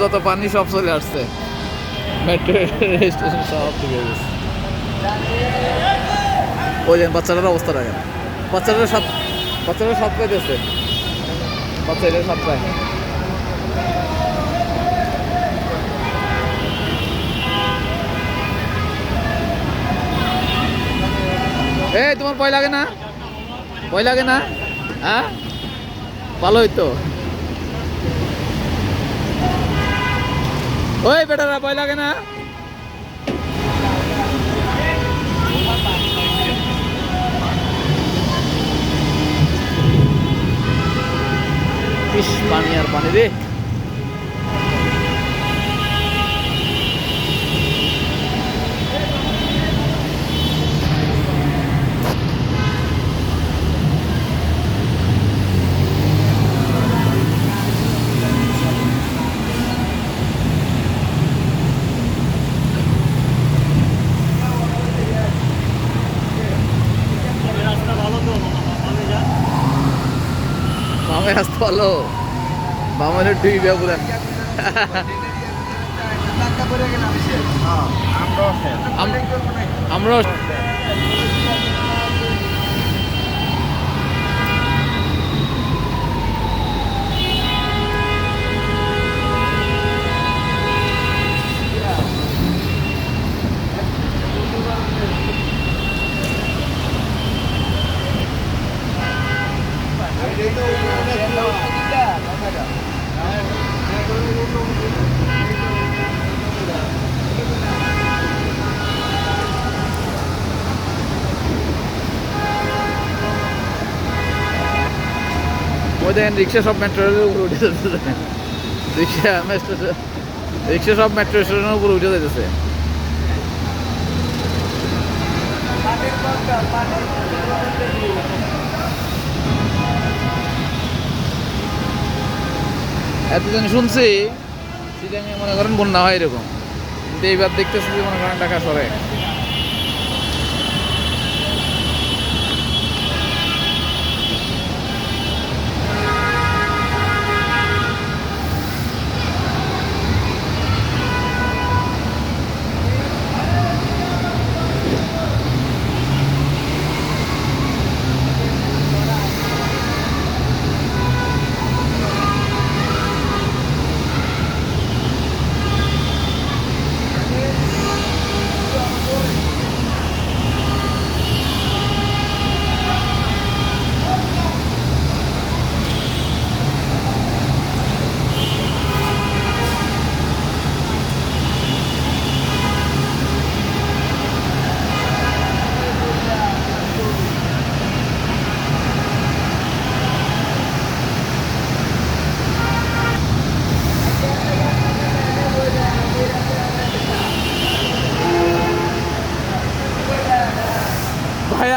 যত পানি সব চলে আসছে। মেট্রো স্টেশন সব গেছে। ওই বাচ্চাটার অবস্থা দেখেন। বাচ্চাটার সাত বাচ্চাটার সাত পাইতেছে বাচ্চা এটা সাত পায় এই, তোমার ভয় লাগে না? ভয় লাগে না? হ্যাঁ? ভালোই তো। ওই বেটারা ভয় লাগে না? পানি আর পানি রে। বামে আসতে পারল বামনে ডুইবে বলেন। আমরা ওই দেখেন রিক্সা সব মেট্রো উপরে উঠে যেতেছে রিক্সা মেট্রো রিক্সা সব মেট্রো স্টেশনের উপরে উঠে যেতেছে এতদিন শুনছি সিটাঙে মনে করেন বন্যা হয় এরকম। কিন্তু এইবার দেখতেছি যে মনে করেন টাকা সরে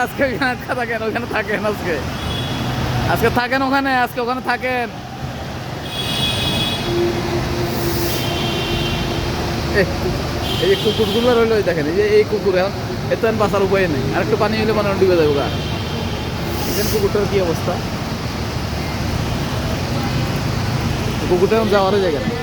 আজকে ওখানে থাকেন ওখানে থাকেন আজকে। আজকে থাকেন ওখানে, আজকে ওখানে থাকেন। এই যে কুকুরগুলো রইল দেখেন, এই যে এই কুকুর, এখন এত বাঁচার উপায় নেই। আর একটু পানি হলে মানে ডুবে যাবে গা। দেখেন কুকুরটার কি অবস্থা। কুকুরটা এখন যাওয়ারও জায়গা নেই।